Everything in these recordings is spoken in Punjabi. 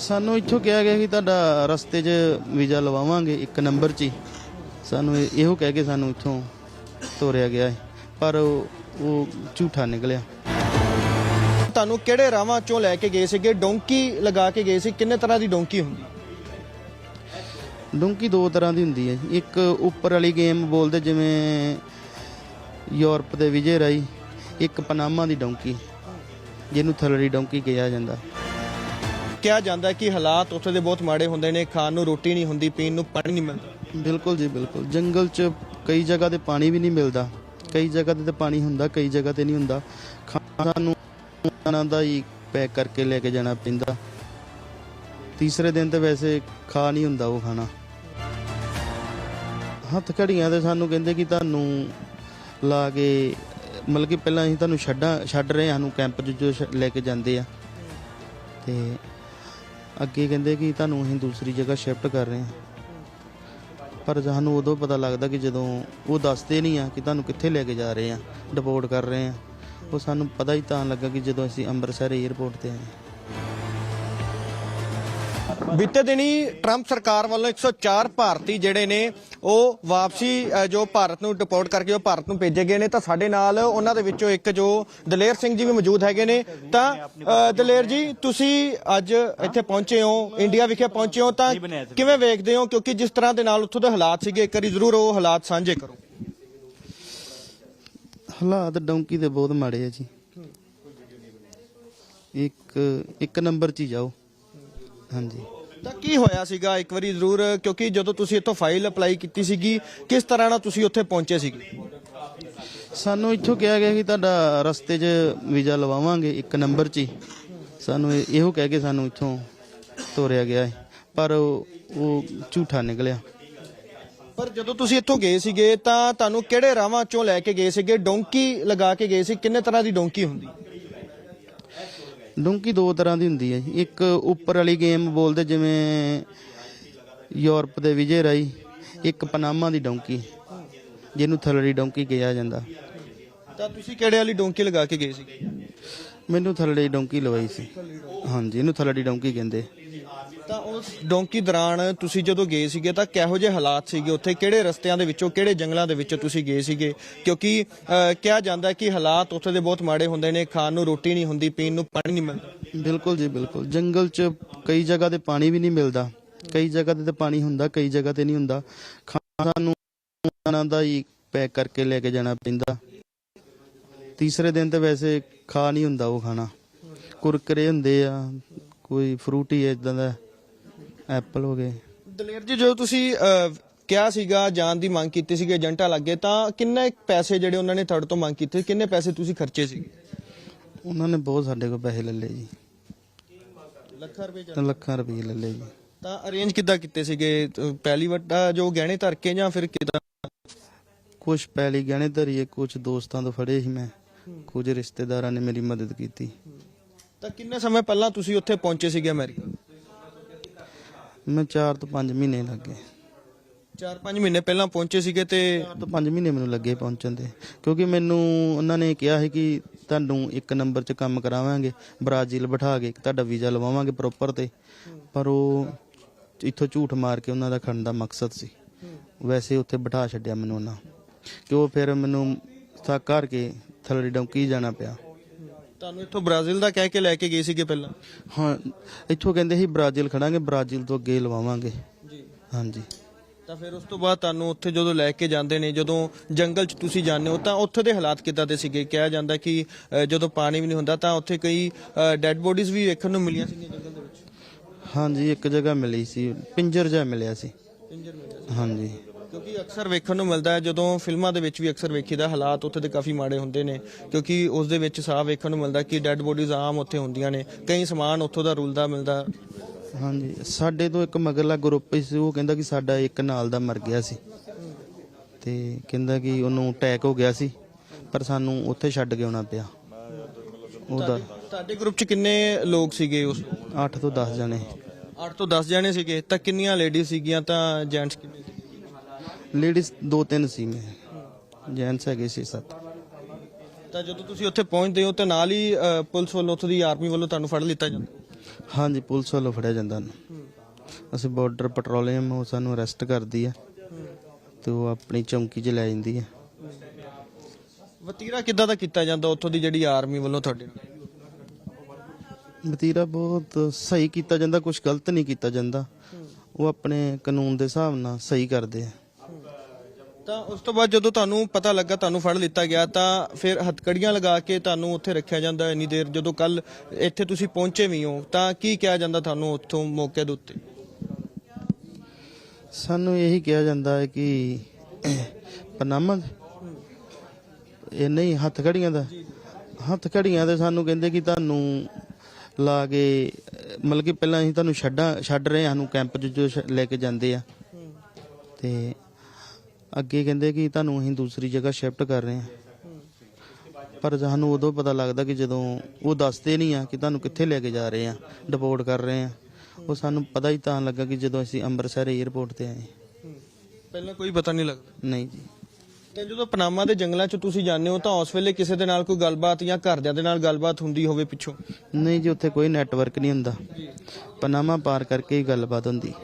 ਸਾਨੂੰ ਇੱਥੋਂ ਕਿਹਾ ਗਿਆ ਕਿ ਤੁਹਾਡਾ ਰਸਤੇ 'ਚ ਵੀਜ਼ਾ ਲਵਾਵਾਂਗੇ ਇੱਕ ਨੰਬਰ 'ਚ ਹੀ। ਸਾਨੂੰ ਇਹ- ਇਹੋ ਕਹਿ ਕੇ ਸਾਨੂੰ ਇੱਥੋਂ ਤੋਰਿਆ ਗਿਆ ਹੈ। ਪਰ ਉਹ ਉਹ ਝੂਠਾ ਨਿਕਲਿਆ। ਤੁਹਾਨੂੰ ਕਿਹੜੇ ਰਾਵਾਂ ਚੋਂ ਲੈ ਕੇ ਗਏ ਸੀਗੇ? ਡੋਂਕੀ ਲਗਾ ਕੇ ਗਏ ਸੀ। ਕਿੰਨੇ ਤਰ੍ਹਾਂ ਦੀ ਡੋਂਕੀ ਹੁੰਦੀ? ਡੋਂਕੀ ਦੋ ਤਰ੍ਹਾਂ ਦੀ ਹੁੰਦੀ ਹੈ ਜੀ। ਇੱਕ ਉੱਪਰ ਵਾਲੀ ਗੇਮ ਬੋਲਦੇ ਜਿਵੇਂ ਯੂਰਪ ਦੇ ਵਿਜੇ ਰਾਈ। ਇੱਕ ਪਨਾਮਾ ਦੀ ਡੋਂਕੀ। ਜਿਹਨੂੰ ਥਲੜੀ ਡੋਂਕੀ ਕਿਹਾ ਜਾਂਦਾ। ਕਿਹਾ ਜਾਂਦਾ ਕਿ ਹਾਲਾਤ ਉੱਥੇ ਦੇ ਬਹੁਤ ਮਾੜੇ ਹੁੰਦੇ ਨੇ, ਖਾਣ ਨੂੰ ਰੋਟੀ ਨਹੀਂ ਹੁੰਦੀ, ਪੀਣ ਨੂੰ ਪਾਣੀ ਨਹੀਂ ਮਿਲਦਾ। ਬਿਲਕੁਲ ਜੀ, ਬਿਲਕੁਲ। ਜੰਗਲ 'ਚ ਕਈ ਜਗ੍ਹਾ ਤੇ ਪਾਣੀ ਵੀ ਨਹੀਂ ਮਿਲਦਾ। ਕਈ ਜਗ੍ਹਾ ਤੇ ਤਾਂ ਪਾਣੀ ਹੁੰਦਾ, ਕਈ ਜਗ੍ਹਾ ਤੇ ਨਹੀਂ ਹੁੰਦਾ। ਖਾਣਾ ਨੂੰ ਉਹਨਾਂ ਦਾ ਹੀ ਪੈਕ ਕਰਕੇ ਲੈ ਕੇ ਜਾਣਾ ਪੈਂਦਾ। ਤੀਸਰੇ ਦਿਨ ਤੇ ਵੈਸੇ ਖਾ ਨਹੀਂ ਹੁੰਦਾ ਉਹ ਖਾਣਾ। ਹੱਥ ਘੜੀਆਂ ਤੇ ਸਾਨੂੰ ਕਹਿੰਦੇ ਕਿ ਤੁਹਾਨੂੰ ਲਾ ਕੇ, ਮਤਲਬ ਕਿ ਪਹਿਲਾਂ ਅਸੀਂ ਤੁਹਾਨੂੰ ਛੱਡਾਂ, ਛੱਡ ਰਹੇ ਹਾਂ, ਸਾਨੂੰ ਕੈਂਪ 'ਚ ਜੋ ਛ- ਲੈ ਕੇ ਜਾਂਦੇ ਆ। ਤੇ ਅੱਗੇ ਕਹਿੰਦੇ ਕਿ ਤੁਹਾਨੂੰ ਅਸੀਂ ਦੂਸਰੀ ਜਗ੍ਹਾ ਸ਼ਿਫਟ ਕਰ ਰਹੇ ਹਾਂ। ਪਰ ਸਾਨੂੰ ਉਦੋਂ ਪਤਾ ਲੱਗਦਾ ਕਿ ਜਦੋਂ ਉਹ ਦੱਸਦੇ ਨਹੀਂ ਆ ਕਿ ਤੁਹਾਨੂੰ ਕਿੱਥੇ ਲੈ ਕੇ ਜਾ ਰਹੇ ਆ ਡਿਪੋਰਟ ਕਰ ਰਹੇ ਆ, ਉਹ ਸਾਨੂੰ ਪਤਾ ਹੀ ਤਾਂ ਲੱਗਾ ਕਿ ਜਦੋਂ ਅਸੀਂ ਅੰਮ੍ਰਿਤਸਰ 에ਅਰਪੋਰਟ ਤੇ ਆਏ। ਬੀਤੇ ਦਿਨੀ ਟਰੰਪ ਸਰਕਾਰ ਵੱਲੋਂ 104 ਭਾਰਤੀ ਜਿਹੜੇ ਨੇ ਉਹ ਵਾਪਸੀ ਜੋ ਭਾਰਤ ਨੂੰ ਡਿਪੋਰਟ ਕਰਕੇ ਉਹ ਭਾਰਤ ਨੂੰ ਭੇਜੇ ਗਏ ਨੇ। ਤਾਂ ਸਾਡੇ ਨਾਲ ਉਹਨਾਂ ਦੇ ਵਿੱਚੋਂ ਇੱਕ ਜੋ ਦਲੇਰ ਸਿੰਘ ਜੀ ਵੀ ਮੌਜੂਦ ਹੈਗੇ ਨੇ। ਤਾਂ ਦਲੇਰ ਜੀ ਤੁਸੀਂ ਅੱਜ ਇੱਥੇ ਪਹੁੰਚੇ ਹੋ ਇੰਡੀਆ ਵਿਖੇ ਪਹੁੰਚੇ ਹੋ ਤਾਂ ਕਿਵੇਂ ਵੇਖਦੇ ਹੋ? ਕਿਉਂਕਿ ਜਿਸ ਤਰ੍ਹਾਂ ਦੇ ਨਾਲ ਉੱਥੋਂ ਦੇ ਹਾਲਾਤ ਸੀਗੇ ਇੱਕ ਵਾਰੀ ਜ਼ਰੂਰ ਉਹ ਹਾਲਾਤ ਸਾਂਝੇ ਕਰੋ। ਹਾਲਾਤ ਡੌਂਕੀ ਦੇ ਬਹੁਤ ਮਾੜੇ ਆ ਜੀ। ਇੱਕ ਇੱਕ ਨੰਬਰ 'ਚ ਹੀ ਜਾਓ। ਹਾਂਜੀ। ਤਾਂ ਕੀ ਹੋਇਆ ਸੀਗਾ? ਇੱਕ ਵਾਰੀ ਜ਼ਰੂਰ ਕਿਉਂਕਿ ਜਦੋਂ ਤੁਸੀਂ ਇੱਥੋਂ ਫਾਈਲ ਅਪਲਾਈ ਕੀਤੀ ਸੀਗੀ ਕਿਸ ਤਰ੍ਹਾਂ ਨਾਲ ਤੁਸੀਂ ਉੱਥੇ ਪਹੁੰਚੇ ਸੀਗੇ? ਸਾਨੂੰ ਇੱਥੋਂ ਕਿਹਾ ਗਿਆ ਕਿ ਤੁਹਾਡਾ ਰਸਤੇ 'ਚ ਵੀਜ਼ਾ ਲਵਾਵਾਂਗੇ ਇੱਕ ਨੰਬਰ 'ਚ ਹੀ। ਸਾਨੂੰ ਇਹ- ਇਹੋ ਕਹਿ ਕੇ ਸਾਨੂੰ ਇੱਥੋਂ ਤੋਰਿਆ ਗਿਆ ਹੈ ਪਰ ਉਹ ਉਹ ਝੂਠਾ ਨਿਕਲਿਆ। ਪਰ ਜਦੋਂ ਤੁਸੀਂ ਇੱਥੋਂ ਗਏ ਸੀਗੇ ਤਾਂ ਤੁਹਾਨੂੰ ਕਿਹੜੇ ਰਾਵਾਂ ਚੋਂ ਲੈ ਕੇ ਗਏ ਸੀਗੇ? ਡੋਂਕੀ ਲਗਾ ਕੇ ਗਏ ਸੀ? ਕਿੰਨੇ ਤਰ੍ਹਾਂ ਦੀ ਡੋਂਕੀ ਹੁੰਦੀ? ਡੋਂਕੀ ਦੋ ਤਰ੍ਹਾਂ ਦੀ ਹੁੰਦੀ ਹੈ ਜੀ। ਇੱਕ ਉੱਪਰ ਵਾਲੀ ਗੇਮ ਬੋਲਦੇ ਜਿਵੇਂ ਯੂਰਪ ਦੇ ਵਿਜੇ ਰਾਈ ਇੱਕ ਪਨਾਮਾ ਦੀ ਡੋਂਕੀ ਜਿਹਨੂੰ ਥਲੜੀ ਡੋਂਕੀ ਕਿਹਾ ਜਾਂਦਾ। ਤਾਂ ਤੁਸੀਂ ਕਿਹੜੇ ਵਾਲੀ ਡੋਂਕੀ ਲਗਾ ਕੇ ਗਏ ਸੀਗੇ ਮੈਨੂੰ ਥਲੜੀ ਡੋਂਕੀ ਲਵਾਈ ਸੀ। ਹਾਂਜੀ ਇਹਨੂੰ ਥਲੜੀ ਡੋਂਕੀ ਕਹਿੰਦੇ। ਤਾਂ ਉਸ ਡੋਂਕੀ ਦੌਰਾਨ ਤੁਸੀਂ ਜਦੋਂ ਗਏ ਸੀਗੇ ਤਾਂ ਕਿਹੋ ਜਿਹੇ ਹਾਲਾਤ ਸੀਗੇ? ਉੱਥੇ ਕਿਹੜੇ ਰਸਤਿਆਂ ਦੇ ਵਿੱਚੋਂ ਕਿਹੜੇ ਜੰਗਲਾਂ ਦੇ ਵਿੱਚੋਂ ਤੁਸੀਂ ਗਏ ਸੀਗੇ? ਕਿਉਂਕਿ ਅਹ, ਕਿਹਾ ਜਾਂਦਾ ਹੈ ਕਿ ਹਾਲਾਤ ਉੱਥੇ ਦੇ ਬਹੁਤ ਮਾੜੇ ਹੁੰਦੇ ਨੇ ਖਾਣ ਨੂੰ ਰੋਟੀ ਨਹੀਂ ਹੁੰਦੀ ਪੀਣ ਨੂੰ ਪਾਣੀ ਨਹੀਂ ਮਿਲਦਾ। ਬਿਲਕੁਲ ਜੀ ਬਿਲਕੁਲ। ਜੰਗਲ 'ਚ ਕਈ ਜਗ੍ਹਾ ਤੇ ਪਾਣੀ ਵੀ ਨਹੀਂ ਮਿਲਦਾ। ਕਈ ਜਗ੍ਹਾ ਤੇ ਤਾਂ ਪਾਣੀ ਹੁੰਦਾ ਕਈ ਜਗ੍ਹਾ ਤੇ ਨਹੀਂ ਹੁੰਦਾ। ਖਾਣਾ ਨੂੰ ਉਹਨਾਂ ਦਾ ਹੀ ਪੈਕ ਕਰਕੇ ਲੈ ਕੇ ਜਾਣਾ ਪੈਂਦਾ। ਤੀਸਰੇ ਦਿਨ ਤੇ ਵੈਸੇ ਖਾ ਨਹੀਂ ਹੁੰਦਾ ਉਹ ਖਾਣਾ। ਕੁਰਕਰੇ ਹੁੰਦੇ ਆ ਕੋਈ ਫਰੂਟੀ ਇਦਾਂ ਦਾ। ਐਪਲ ਹੋ ਗਏ। ਦਲੇਰ ਜੀ ਜਦੋਂ ਤੁਸੀਂ ਅਹ, ਕਿਹਾ ਸੀਗਾ ਜਾਣ ਦੀ ਮੰਗ ਕੀਤੀ ਸੀਗੀ ਏਜੰਟਾਂ ਲੱਗੇ ਤਾਂ ਕਿੰਨੇ ਪੈਸੇ ਜਿਹੜੇ ਉਹਨਾਂ ਨੇ ਤੁਹਾਡੇ ਤੋਂ ਮੰਗ ਕੀਤੇ ਕਿੰਨੇ ਪੈਸੇ ਤੁਸੀਂ ਖਰਚੇ ਸੀਗੇ? ਉਹਨਾਂ ਨੇ ਬਹੁਤ ਸਾਡੇ ਕੋਲ ਪੈਸੇ ਲੈ ਲਏ ਜੀ। ਲੱਖਾਂ ਰੁਪਏ ਤਿੰਨ ਲੱਖਾਂ ਰੁਪਏ ਲੈ ਲਏ ਜੀ। ਤਾਂ ਅਰੇਂਜ ਕਿੱਦਾਂ ਕੀਤੇ ਸੀਗੇ? ਪਹਿਲੀ ਵੱਡਾ ਜੋ ਗਹਿਣੇ ਧਰ ਕੇ ਜਾਂ ਫਿਰ ਕਿਦਾਂ? ਕੁਝ ਪੈਲੀ ਗਹਿਣੇ ਧਰੀਏ ਕੁਝ ਦੋਸਤਾਂ ਤੋਂ ਫੜੇ ਸੀ ਮੈਂ। ਕੁਝ ਰਿਸ਼ਤੇਦਾਰਾਂ ਨੇ ਮੇਰੀ ਮਦਦ ਕੀਤੀ। ਤਾਂ ਕਿੰਨੇ ਸਮੇਂ ਪਹਿਲਾਂ ਤੁਸੀਂ ਉੱਥੇ ਪਹੁੰਚੇ ਸੀਗੇ ਅਮਰੀਕਾ? ਮੈਂ 4 ਤੋਂ 5 ਮਹੀਨੇ ਲੱਗੇ। 4-5 ਮਹੀਨੇ ਪਹਿਲਾਂ ਪਹੁੰਚੇ ਸੀਗੇ ਤੇ 4 ਤੋਂ 5 ਮਹੀਨੇ ਮੈਨੂੰ ਲੱਗੇ ਪਹੁੰਚਣ ਦੇ। ਕਿਉਂਕਿ ਮੈਨੂੰ ਉਹਨਾਂ ਨੇ ਕਿਹਾ ਸੀ ਕਿ ਤੁਹਾਨੂੰ ਇੱਕ ਨੰਬਰ 'ਚ ਕੰਮ ਕਰਾਵਾਂਗੇ ਬ੍ਰਾਜ਼ੀਲ ਬਿਠਾ ਕੇ ਤੁਹਾਡਾ ਵੀਜ਼ਾ ਲਵਾਵਾਂਗੇ ਪ੍ਰੋਪਰ ਤੇ। ਪਰ ਉਹ ਇੱਥੋਂ ਝੂਠ ਮਾਰ ਕੇ ਉਹਨਾਂ ਦਾ ਖੜਨ ਦਾ ਮਕਸਦ ਸੀ। ਵੈਸੇ ਉੱਥੇ ਬਿਠਾ ਛੱਡਿਆ ਮੈਨੂੰ ਉਹਨਾਂ। ਕਿ ਉਹ ਫਿਰ ਮੈਨੂੰ ਥੱਕ ਕੇ ਥਲੜੀ ਡੌਂਕੀ ਜਾਣਾ ਪਿਆ। ਤੁਹਾਨੂੰ ਇੱਥੋਂ ਬ੍ਰਾਜ਼ੀਲ ਦਾ ਕਹਿ ਕੇ ਲੈ ਕੇ ਗਏ ਸੀਗੇ ਪਹਿਲਾਂ? ਹਾਂ ਇੱਥੋਂ ਕਹਿੰਦੇ ਸੀ ਬ੍ਰਾਜ਼ੀਲ ਖੜਾਂਗੇ ਬ੍ਰਾਜ਼ੀਲ ਤੋਂ ਅੱਗੇ ਲਵਾਵਾਂਗੇ। ਜੀ। ਹਾਂਜੀ। ਤਾਂ ਫਿਰ ਉਸ ਤੋਂ ਬਾਅਦ ਤੁਹਾਨੂੰ ਉੱਥੇ ਜਦੋਂ ਲੈ ਕੇ ਜਾਂਦੇ ਨੇ ਜਦੋਂ ਜੰਗਲ 'ਚ ਤੁਸੀਂ ਜਾਂਦੇ ਹੋ ਤਾਂ ਉੱਥੇ ਦੇ ਹਾਲਾਤ ਕਿੱਦਾਂ ਦੇ ਸੀਗੇ? ਕਿਹਾ ਜਾਂਦਾ ਕਿ ਜਦੋਂ ਪਾਣੀ ਵੀ ਨਹੀਂ ਹੁੰਦਾ ਤਾਂ ਉੱਥੇ ਕਈ ਡੈੱਡ ਬੋਡੀਜ਼ ਵੀ ਵੇਖਣ ਨੂੰ ਮਿਲੀਆਂ ਸੀਗੀਆਂ ਜੰਗਲ ਦੇ ਵਿੱਚ? ਹਾਂਜੀ ਇੱਕ ਜਗ੍ਹਾ ਮਿਲੀ ਸੀ ਪਿੰਜਰ ਜਿਹਾ ਮਿਲਿਆ ਸੀ। ਹਾਂਜੀ। ਕਿਉਂਕਿ ਅਕਸਰ ਵੇਖਣ ਨੂੰ ਮਿਲਦਾ ਹੈ ਜਦੋਂ ਫਿਲਮਾਂ ਦੇ ਵਿੱਚ ਵੀ ਅਕਸਰ ਵੇਖੀਦਾ ਹਾਲਾਤ ਉੱਥੇ ਦੇ ਕਾਫੀ ਮਾੜੇ ਹੁੰਦੇ ਨੇ ਕਿਉਂਕਿ ਉਸ ਦੇ ਵਿੱਚ ਸਾਫ਼ ਵੇਖਣ ਨੂੰ ਮਿਲਦਾ ਕਿ ਡੈੱਡ ਬੋਡੀਜ਼ ਆਮ ਉੱਥੇ ਹੁੰਦੀਆਂ ਨੇ ਕਈ ਸਮਾਨ ਉੱਥੋਂ ਦਾ ਰੁਲਦਾ ਮਿਲਦਾ। ਹਾਂਜੀ ਸਾਡੇ ਤੋਂ ਇੱਕ ਮਗਰਲਾ ਗਰੁੱਪ ਸੀ ਉਹ ਕਹਿੰਦਾ ਕਿ ਸਾਡਾ ਇੱਕ ਨਾਲ ਦਾ ਮਰ ਗਿਆ ਸੀ। ਤੇ ਕਹਿੰਦਾ ਕਿ ਉਹਨੂੰ ਅਟੈਕ ਹੋ ਗਿਆ ਸੀ ਪਰ ਸਾਨੂੰ ਉੱਥੇ ਛੱਡ ਕੇ ਆਉਣਾ ਪਿਆ। ਉਹਦਾ ਤੁਹਾਡੇ ਗਰੁੱਪ 'ਚ ਕਿੰਨੇ ਲੋਕ ਸੀਗੇ ਉਸ? 8 ਤੋਂ 10 ਜਣੇ। 8 ਤੋਂ 10 ਜਣੇ ਸੀਗੇ ਤਾਂ ਕਿੰਨੀਆਂ ਲੇਡੀਜ਼ ਸੀਗੀਆਂ ਤਾਂ ਜੈਂਟਸ ਕਿੰਨੇ ਲੇਡੀਜ਼ ਦੋ ਤਿੰਨ ਸੀ ਮੈਂ। ਜੈਂਟਸ ਹੈਗੇ ਸੀ ਸੱਤ। ਤਾਂ ਜਦੋਂ ਤੁਸੀਂ ਉੱਥੇ ਪਹੁੰਚਦੇ ਹੋ ਤਾਂ ਨਾਲ ਹੀ ਅ, ਪੁਲਿਸ ਵੱਲੋਂ ਉੱਥੋਂ ਦੀ ਆਰਮੀ ਵੱਲੋਂ ਤੁਹਾਨੂੰ ਫੜ ਲਿੱਤਾ ਜਾਂਦਾ? ਹਾਂਜੀ ਪੁਲਿਸ ਵੱਲੋਂ ਫੜਿਆ ਜਾਂਦਾ ਉਹਨੂੰ। ਅਸੀਂ ਬਾਰਡਰ ਪੈਟਰੋਲਿੰਗ ਉਹ ਸਾਨੂੰ ਅਰੈਸਟ ਕਰਦੀ ਆ। ਤੇ ਉਹ ਆਪਣੀ ਚੌਂਕੀ 'ਚ ਲੈ ਜਾਂਦੀ ਆ। ਵਤੀਰਾ ਕਿੱਦਾਂ ਦਾ ਕੀਤਾ ਜਾਂਦਾ ਉੱਥੋਂ ਦੀ ਜਿਹੜੀ ਆਰਮੀ ਵੱਲੋਂ ਤੁਹਾਡੇ ਨਾਲ? ਵਤੀਰਾ ਬਹੁਤ ਸਹੀ ਕੀਤਾ ਜਾਂਦਾ ਕੁਝ ਗਲਤ ਨਹੀਂ ਕੀਤਾ ਜਾਂਦਾ। ਉਹ ਆਪਣੇ ਕਾਨੂੰਨ ਦੇ ਹਿਸਾਬ ਨਾਲ ਸਹੀ ਕਰਦੇ ਆ। ਤਾਂ ਉਸ ਤੋਂ ਬਾਅਦ ਜਦੋਂ ਤੁਹਾਨੂੰ ਪਤਾ ਲੱਗਾ, ਤੁਹਾਨੂੰ ਫੜ ਲਿੱਤਾ ਗਿਆ, ਤਾਂ ਫਿਰ ਹੱਥਕੜੀਆਂ ਲਗਾ ਕੇ ਤੁਹਾਨੂੰ ਉੱਥੇ ਰੱਖਿਆ ਜਾਂਦਾ ਇੰਨੀ ਦੇਰ ਜਦੋਂ ਕੱਲ ਇੱਥੇ ਤੁਸੀਂ ਪਹੁੰਚੇ ਵੀ ਹੋ, ਤਾਂ ਕੀ ਕਿਹਾ ਜਾਂਦਾ ਤੁਹਾਨੂੰ ਉੱਥੋਂ ਮੌਕੇ ਦੇ ਉੱਤੇ? ਸਾਨੂੰ ਇਹੀ ਕਿਹਾ ਜਾਂਦਾ ਹੈ ਕਿ ਪਨਾਮਾ ਇਹ ਨਹੀਂ ਹੱਥ ਘੜੀਆਂ ਦਾ। ਹੱਥ ਘੜੀਆਂ ਦੇ ਸਾਨੂੰ ਕਹਿੰਦੇ ਕਿ ਤੁਹਾਨੂੰ ਲਾ ਕੇ, ਮਤਲਬ ਕਿ ਪਹਿਲਾਂ ਅਸੀਂ ਤੁਹਾਨੂੰ ਛੱਡਾਂ ਛੱਡ ਰਹੇ ਸਾਨੂੰ ਕੈਂਪ 'ਚ ਜੋ ਲੈ ਕੇ ਜਾਂਦੇ ਆ। ਤੇ ਅੱਗੇ ਕਹਿੰਦੇ ਕਿ ਤੁਹਾਨੂੰ ਅਸੀਂ ਦੂਸਰੀ ਜਗ੍ਹਾ ਸ਼ਿਫਟ ਕਰ ਰਹੇ ਹਾਂ। ਪਰ ਸਾਨੂੰ ਉਦੋਂ ਪਤਾ ਲੱਗਦਾ ਕਿ ਜਦੋਂ ਉਹ ਦੱਸਦੇ ਨਹੀਂ ਆ ਕਿ ਤੁਹਾਨੂੰ ਕਿੱਥੇ ਲੈ ਕੇ ਜਾ ਰਹੇ ਆ ਡਿਪੋਰਟ ਕਰ ਰਹੇ ਆ ਉਹ ਸਾਨੂੰ ਪਤਾ ਹੀ ਤਾਂ ਲੱਗਾ ਕਿ ਜਦੋਂ ਅਸੀਂ ਅੰਮ੍ਰਿਤਸਰ 에ਅਰਪੋਰਟ ਤੇ ਆਏ। ਪਹਿਲਾਂ ਕੋਈ ਪਤਾ ਨਹੀਂ ਲੱਗਦਾ। ਨਹੀਂ ਜੀ। ਤੇ ਜਦੋਂ ਪਨਾਮਾ ਦੇ ਜੰਗਲਾਂ 'ਚ ਤੁਸੀਂ ਜਾਂਦੇ ਹੋ ਤਾਂ ਉਸ ਵੇਲੇ ਕਿਸੇ ਦੇ ਨਾਲ ਕੋਈ ਗੱਲਬਾਤ ਜਾਂ ਘਰਦਿਆਂ ਦੇ ਨਾਲ ਗੱਲਬਾਤ ਹੁੰਦੀ ਹੋਵੇ ਪਿੱਛੋਂ? ਨਹੀਂ ਜੀ ਉੱਥੇ ਕੋਈ ਨੈਟਵਰਕ ਨਹੀਂ ਹੁੰਦਾ। ਪਨਾਮਾ ਪਾਰ ਕਰਕੇ ਹੀ ਗੱਲਬਾਤ ਹੁੰਦੀ।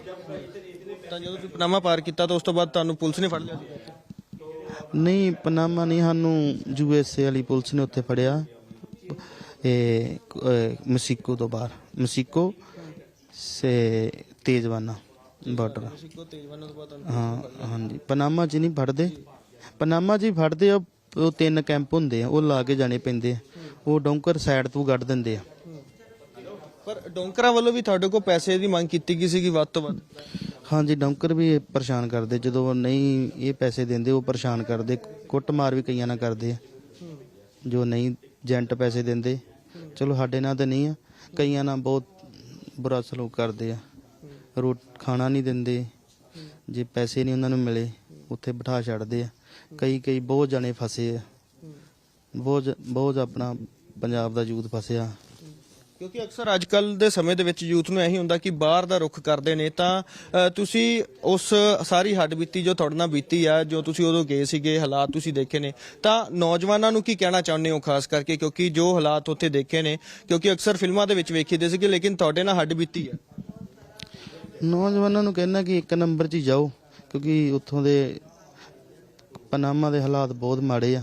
ਤਾਂ ਜਦੋਂ ਤੁਸੀਂ ਪਨਾਮਾ ਪਾਰ ਕੀਤਾ ਤਾਂ ਉਸ ਤੋਂ ਬਾਅਦ ਤੁਹਾਨੂੰ ਪੁਲਿਸ ਨੇ ਫੜ ਲਿਆ ਸੀ? ਨਹੀਂ ਪਨਾਮਾ ਨਹੀਂ ਸਾਨੂੰ ਯੂਐਸਏ ਵਾਲੀ ਪੁਲਿਸ ਨੇ ਉੱਥੇ ਫੜਿਆ। ਇਹ ਮਸੀਕੋ ਤੋਂ ਬਾਹਰ। ਮਸੀਕੋ ਸੇ ਤੇਜਵਾਨਾ ਬਾਰਡਰ ਸਿੱਕੋ ਤੇਜਵਾਨਾਂ ਤੋਂ ਬਾਅਦ ਤੁਹਾਨੂੰ ਹਾਂ ਹਾਂਜੀ। ਪਨਾਮਾ 'ਚ ਨਹੀਂ ਫੜਦੇ। ਪਨਾਮਾ 'ਚ ਹੀ ਫੜਦੇ ਆ ਉਹ ਤਿੰਨ ਕੈਂਪ ਹੁੰਦੇ ਆ। ਉਹ ਲਾ ਕੇ ਜਾਣੇ ਪੈਂਦੇ ਆ। ਉਹ ਡੌਂਕਰ ਸਾਈਡ ਤੋਂ ਕੱਢ ਦਿੰਦੇ ਆ। ਪਰ ਡੋਂਕਰਾਂ ਵੱਲੋਂ ਵੀ ਤੁਹਾਡੇ ਕੋਲ ਪੈਸੇ ਦੀ ਮੰਗ ਕੀਤੀ ਗਈ ਸੀਗੀ ਵੱਧ ਤੋਂ ਵੱਧ? ਹਾਂਜੀ, ਡੌਂਕਰ ਵੀ ਇਹ ਪਰੇਸ਼ਾਨ ਕਰਦੇ, ਜਦੋਂ ਨਹੀਂ ਇਹ ਪੈਸੇ ਦਿੰਦੇ, ਉਹ ਪਰੇਸ਼ਾਨ ਕਰਦੇ, ਕੁੱਟਮਾਰ ਵੀ ਕਈਆਂ ਨਾਲ ਕਰਦੇ ਆ। ਜੋ ਨਹੀਂ ਏਜੰਟ ਪੈਸੇ ਦਿੰਦੇ, ਚਲੋ ਸਾਡੇ ਨਾਲ ਤਾਂ ਨਹੀਂ ਆ, ਕਈਆਂ ਨਾਲ ਬਹੁਤ ਬੁਰਾ ਸਲੂਕ ਕਰਦੇ ਆ। ਰੋਟ, ਖਾਣਾ ਨਹੀਂ ਦਿੰਦੇ, ਜੇ ਪੈਸੇ ਨਹੀਂ ਉਹਨਾਂ ਨੂੰ ਮਿਲੇ, ਉੱਥੇ ਬਿਠਾ ਛੱਡਦੇ ਆ। ਕਈ ਕਈ ਬਹੁਤ ਜਣੇ ਫਸੇ ਆ। ਬਹੁਤ ਜ- ਬਹੁਤ ਆਪਣਾ ਪੰਜਾਬ ਦਾ ਯੂਥ ਫਸਿਆ। ਕਿਉਂਕਿ ਅਕਸਰ ਅੱਜ ਕੱਲ ਦੇ ਸਮੇਂ ਦੇ ਵਿੱਚ ਯੂਥ ਨੂੰ ਇਹੀ ਹੁੰਦਾ ਕਿ ਬਾਹਰ ਦਾ ਰੁਖ ਕਰਦੇ ਨੇ ਤਾਂ ਅ, ਤੁਸੀਂ ਉਸ ਸਾਰੀ ਹੱਡ ਬੀਤੀ ਜੋ ਤੁਹਾਡੇ ਨਾਲ ਬੀਤੀ ਆ ਜੋ ਤੁਸੀਂ ਉਦੋਂ ਗਏ ਸੀਗੇ ਹਾਲਾਤ ਤੁਸੀਂ ਦੇਖੇ ਨੇ ਤਾਂ ਨੌਜਵਾਨਾਂ ਨੂੰ ਕੀ ਕਹਿਣਾ ਚਾਹੁੰਦੇ ਹੋ ਖਾਸ ਕਰਕੇ? ਕਿਉਂਕਿ ਜੋ ਹਾਲਾਤ ਉੱਥੇ ਦੇਖੇ ਨੇ ਕਿਉਂਕਿ ਅਕਸਰ ਫਿਲਮਾਂ ਦੇ ਵਿੱਚ ਵੇਖੀਦੇ ਸੀਗੇ ਲੇਕਿਨ ਤੁਹਾਡੇ ਨਾਲ ਹੱਡ ਬੀਤੀ ਆ। ਨੌਜਵਾਨਾਂ ਨੂੰ ਕਹਿਣਾ ਕਿ ਇੱਕ ਨੰਬਰ 'ਚ ਹੀ ਜਾਓ ਕਿਉਂਕਿ ਉੱਥੋਂ ਦੇ ਪਨਾਮਾ ਦੇ ਹਾਲਾਤ ਬਹੁਤ ਮਾੜੇ ਆ।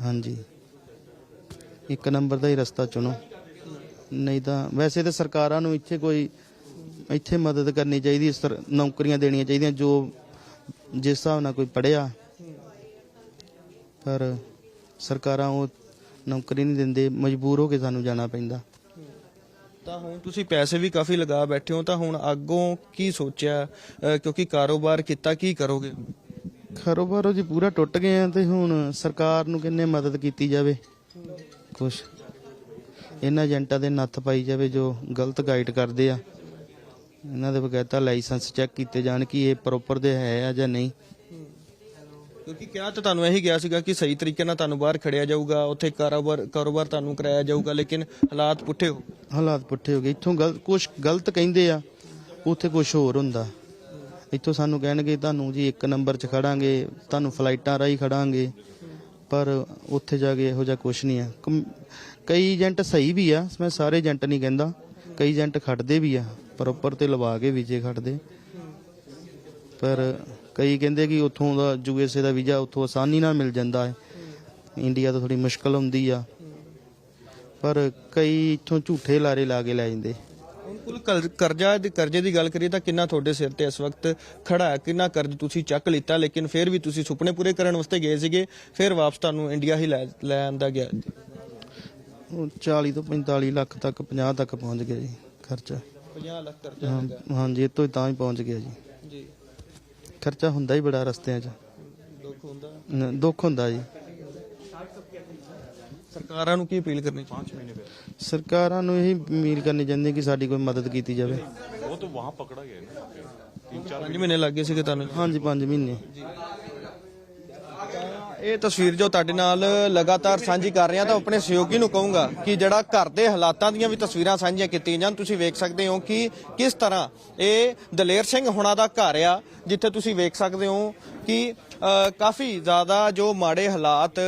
ਹਾਂਜੀ। ਇੱਕ ਨੰਬਰ ਦਾ ਹੀ ਰਸਤਾ ਚੁਣੋ। ਨਹੀਂ ਤਾਂ ਵੈਸੇ ਤਾਂ ਸਰਕਾਰਾਂ ਨੂੰ ਇੱਥੇ ਕੋਈ ਇੱਥੇ ਮਦਦ ਕਰਨੀ ਚਾਹੀਦੀ ਸਰ- ਨੌਕਰੀਆਂ ਦੇਣੀਆਂ ਚਾਹੀਦੀਆਂ ਜੋ ਜਿਸ ਹਿਸਾਬ ਨਾਲ ਕੋਈ ਪੜਿਆ ਪਰ ਸਰਕਾਰਾਂ ਉਹ ਨੌਕਰੀ ਨਹੀਂ ਦਿੰਦੇ ਮਜਬੂਰ ਹੋ ਕੇ ਸਾਨੂੰ ਜਾਣਾ ਪੈਂਦਾ। ਤਾਂ ਹੁਣ ਤੁਸੀਂ ਪੈਸੇ ਵੀ ਕਾਫੀ ਲਗਾ ਬੈਠੇ ਹੋ ਤਾਂ ਹੁਣ ਅੱਗੋਂ ਕੀ ਸੋਚਿਆ? ਕਿਉਂਕਿ ਕਾਰੋਬਾਰ ਕੀਤਾ ਕੀ ਕਰੋਗੇ? ਕਾਰੋਬਾਰ ਜੀ ਪੂਰਾ ਟੁੱਟ ਗਏ ਆ ਤੇ ਹੁਣ ਸਰਕਾਰ ਨੂੰ ਕਿੰਨੇ ਮਦਦ ਕੀਤੀ ਜਾਵੇ? ਕੁਛ ਇਹਨਾਂ ਏਜੰਟਾਂ ਦੇ ਨੱਥ ਪਾਈ ਜਾਵੇ ਜੋ ਗਲਤ ਗਾਈਡ ਕਰਦੇ ਆ। ਇਹਨਾਂ ਦੇ ਬਕਾਇਦਾ ਲਾਇਸੈਂਸ ਚੈੱਕ ਕੀਤੇ ਜਾਣ ਕਿ ਇਹ ਪ੍ਰੋਪਰ ਦੇ ਹੈ ਆ ਜਾਂ ਨਹੀਂ। ਕਿਉਂਕਿ ਕਿਹਾ ਤਾਂ ਤੁਹਾਨੂੰ ਇਹੀ ਗਿਆ ਸੀਗਾ ਕਿ ਸਹੀ ਤਰੀਕੇ ਨਾਲ ਤੁਹਾਨੂੰ ਬਾਹਰ ਖੜਿਆ ਜਾਊਗਾ ਉੱਥੇ ਕਾਰੋਬਾਰ ਕਾਰੋਬਾਰ ਤੁਹਾਨੂੰ ਕਰਾਇਆ ਜਾਊਗਾ ਲੇਕਿਨ ਹਾਲਾਤ ਪੁੱਠੇ ਹੋ ਹਾਲਾਤ ਪੁੱਠੇ ਹੋ ਗਏ। ਇੱਥੋਂ ਗਲਤ ਕੁਝ ਗਲਤ ਕਹਿੰਦੇ ਆ ਉੱਥੇ ਕੁਝ ਹੋਰ ਹੁੰਦਾ। ਇੱਥੋਂ ਸਾਨੂੰ ਕਹਿਣਗੇ ਤੁਹਾਨੂੰ ਜੀ ਇੱਕ ਨੰਬਰ 'ਚ ਖੜਾਂਗੇ ਤੁਹਾਨੂੰ ਫਲਾਈਟਾਂ ਰਾਹੀਂ ਖੜਾਂਗੇ। ਪਰ ਉੱਥੇ ਜਾ ਕੇ ਇਹੋ ਜਿਹਾ ਕੁਝ ਨਹੀਂ ਆ ਕਮ- ਕਈ ਏਜੰਟ ਸਹੀ ਵੀ ਆ, ਮੈਂ ਸਾਰੇ ਏਜੰਟ ਨਹੀਂ ਕਹਿੰਦਾ। ਕਈ ਏਜੰਟ ਖੜਦੇ ਵੀ ਆ ਪ੍ਰੋਪਰ ਤੇ ਲਵਾ ਕੇ ਵੀਜ਼ੇ ਖੜਦੇ। ਪਰ ਕਈ ਕਹਿੰਦੇ ਕਿ ਉੱਥੋਂ ਦਾ ਯੂਐਸਏ ਦਾ ਵੀਜ਼ਾ ਉੱਥੋਂ ਆਸਾਨੀ ਨਾਲ ਮਿਲ ਜਾਂਦਾ ਹੈ। ਇੰਡੀਆ ਤੋਂ ਥੋੜੀ ਮੁਸ਼ਕਲ ਹੁੰਦੀ ਆ। ਪਰ ਕਈ ਇੱਥੋਂ ਝੂਠੇ ਲਾਰੇ ਲਾ ਕੇ ਲੈ ਜਾਂਦੇ। ਕੁੱਲ ਕਰ- ਕਰਜ਼ਾ ਦੀ ਕਰਜ਼ੇ ਦੀ ਗੱਲ ਕਰੀਏ ਤਾਂ ਕਿੰਨਾ ਤੁਹਾਡੇ ਸਿਰ ਤੇ ਇਸ ਵਕਤ ਖੜਾ ਹੈ ਕਿੰਨਾ ਕਰਜ਼ ਤੁਸੀਂ ਚੱਕ ਲਿੱਤਾ ਲੇਕਿਨ ਫਿਰ ਵੀ ਤੁਸੀਂ ਸੁਪਨੇ ਪੂਰੇ ਕਰਨ ਵਾਸਤੇ ਗਏ ਸੀਗੇ ਫਿਰ ਵਾਪਸ ਤੁਹਾਨੂੰ ਇੰਡੀਆ ਹੀ ਲੈ ਲੈ ਆਂਦਾ ਗਿਆ ਉਹ 40 ਤੋਂ 45 ਲੱਖ ਤੱਕ 50 ਤੱਕ ਪਹੁੰਚ ਗਿਆ ਜੀ ਖਰਚਾ। 50 ਲੱਖ ਕਰਜ਼ਾ ਹਾਂ- ਹਾਂਜੀ ਇਹ ਤੋਂ ਤਾਂ ਹੀ ਪਹੁੰਚ ਗਿਆ ਜੀ। ਜੀ। ਖਰਚਾ ਹੁੰਦਾ ਹੀ ਬੜਾ ਰਸਤਿਆਂ 'ਚ। ਦੁੱਖ ਹੁੰਦਾ। ਨ- ਦੁੱਖ ਹੁੰਦਾ ਜੀ। ਸਰਕਾਰਾਂ ਨੂੰ ਕੀ ਅਪੀਲ ਕਰਨੀ ਚਾਹੀਦੀ ਸਰਕਾਰਾਂ ਨੂੰ ਇਹੀ ਉਮੀਦ ਕਰਨੀ ਚਾਹੁੰਦੀ ਕਿ ਸਾਡੀ ਕੋਈ ਮਦਦ ਕੀਤੀ ਜਾਵੇ वो तो वहाँ पकड़ा गया ना तीन चार 5 ਮਹੀਨੇ ਲੱਗੇ ਸੀਗੇ ਤੁਹਾਨੂੰ ਹਾਂਜੀ 5 ਮਹੀਨੇ ਇਹ ਤਸਵੀਰ ਜੋ ਤੁਹਾਡੇ ਨਾਲ ਲਗਾਤਾਰ ਸਾਂਝੀ ਕਰ ਰਹੇ ਹਾਂ ਤਾਂ ਆਪਣੇ ਸਹਿਯੋਗੀ ਨੂੰ ਕਹੂੰਗਾ ਕਿ ਜਿਹੜਾ ਘਰ ਦੇ ਹਾਲਾਤਾਂ ਦੀਆਂ ਵੀ ਤਸਵੀਰਾਂ ਸਾਂਝੀਆਂ ਕੀਤੀਆਂ ਜਾਣ, ਤੁਸੀਂ ਵੇਖ ਸਕਦੇ ਹੋ ਕਿ ਕਿਸ ਤਰ੍ਹਾਂ ਇਹ ਦਲੇਰ ਸਿੰਘ ਹੁਣਾਂ ਦਾ ਘਰ ਆ, ਜਿੱਥੇ ਤੁਸੀਂ ਵੇਖ ਸਕਦੇ ਹੋ ਕਿ ਕਾਫੀ ਜ਼ਿਆਦਾ ਜੋ ਮਾੜੇ ਹਾਲਾਤ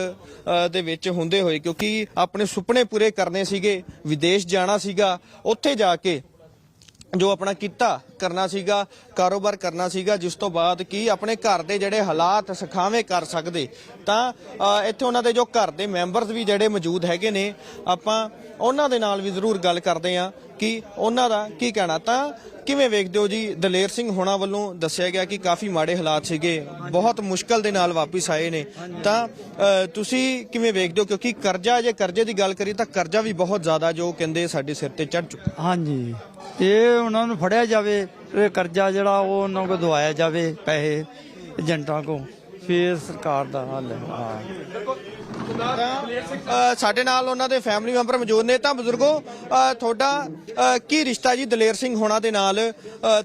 ਦੇ ਵਿੱਚ ਹੁੰਦੇ ਹੋਏ, ਕਿਉਂਕਿ ਆਪਣੇ ਸੁਪਨੇ ਪੂਰੇ ਕਰਨੇ ਸੀਗੇ, ਵਿਦੇਸ਼ ਜਾਣਾ ਸੀਗਾ, ਉੱਥੇ ਜਾ ਕੇ ਜੋ ਆਪਣਾ ਕੀਤਾ ਕਰਨਾ ਸੀਗਾ ਕਾਰੋਬਾਰ ਕਰਨਾ ਸੀਗਾ ਜਿਸ ਤੋਂ ਬਾਅਦ ਕੀ ਆਪਣੇ ਘਰ ਦੇ ਜਿਹੜੇ ਹਾਲਾਤ ਸਖਾਵੇਂ ਕਰ ਸਕਦੇ। ਤਾਂ ਇੱਥੇ ਉਹਨਾਂ ਦੇ ਜੋ ਘਰ ਦੇ ਮੈਂਬਰਸ ਵੀ ਜਿਹੜੇ ਮੌਜੂਦ ਹੈਗੇ ਨੇ ਆਪਾਂ ਉਹਨਾਂ ਦੇ ਨਾਲ ਵੀ ਜ਼ਰੂਰ ਗੱਲ ਕਰਦੇ ਹਾਂ ਕਿ ਉਹਨਾਂ ਦਾ ਕੀ ਕਹਿਣਾ। ਤਾਂ ਕਿਵੇਂ ਵੇਖਦੇ ਹੋ ਜੀ ਦਲੇਰ ਸਿੰਘ ਹੋਣਾ ਵੱਲੋਂ ਦੱਸਿਆ ਗਿਆ ਕਿ ਕਾਫੀ ਮਾੜੇ ਹਾਲਾਤ ਸੀਗੇ ਬਹੁਤ ਮੁਸ਼ਕਲ ਦੇ ਨਾਲ ਵਾਪਸ ਆਏ ਨੇ। ਤਾਂ ਅ, ਤੁਸੀਂ ਕਿਵੇਂ ਵੇਖਦੇ ਹੋ? ਕਿਉਂਕਿ ਕਰਜ਼ਾ ਜੇ ਕਰਜ਼ੇ ਦੀ ਗੱਲ ਕਰੀ ਤਾਂ ਕਰਜ਼ਾ ਵੀ ਬਹੁਤ ਜ਼ਿਆਦਾ ਜੋ ਕਹਿੰਦੇ ਸਾਡੇ ਸਿਰ ਤੇ ਚੜ ਚੁੱਕਾ। ਹਾਂਜੀ। ਇਹ ਉਹਨਾਂ ਨੂੰ ਫੜਿਆ ਜਾਵੇ ਇਹ ਕਰਜ਼ਾ ਜਿਹੜਾ ਉਹ ਉਹਨਾਂ ਕੋ ਦਵਾਇਆ ਜਾਵੇ ਪੈਸੇ ਏਜੰਟਾਂ ਕੋ ਫੇਰ ਸਰਕਾਰ ਦਾ ਹੱਲ ਹੈ। ਹਾਂ। ਸਾਡੇ ਨਾਲ ਉਹਨਾਂ ਦੇ ਫੈਮਿਲੀ ਮੈਂਬਰ ਮੌਜੂਦ ਨੇ। ਤਾਂ ਬਜ਼ੁਰਗੋ ਤੁਹਾਡਾ ਕੀ ਰਿਸ਼ਤਾ ਜੀ ਦਲੇਰ ਸਿੰਘ ਹੋਣਾ ਦੇ ਨਾਲ?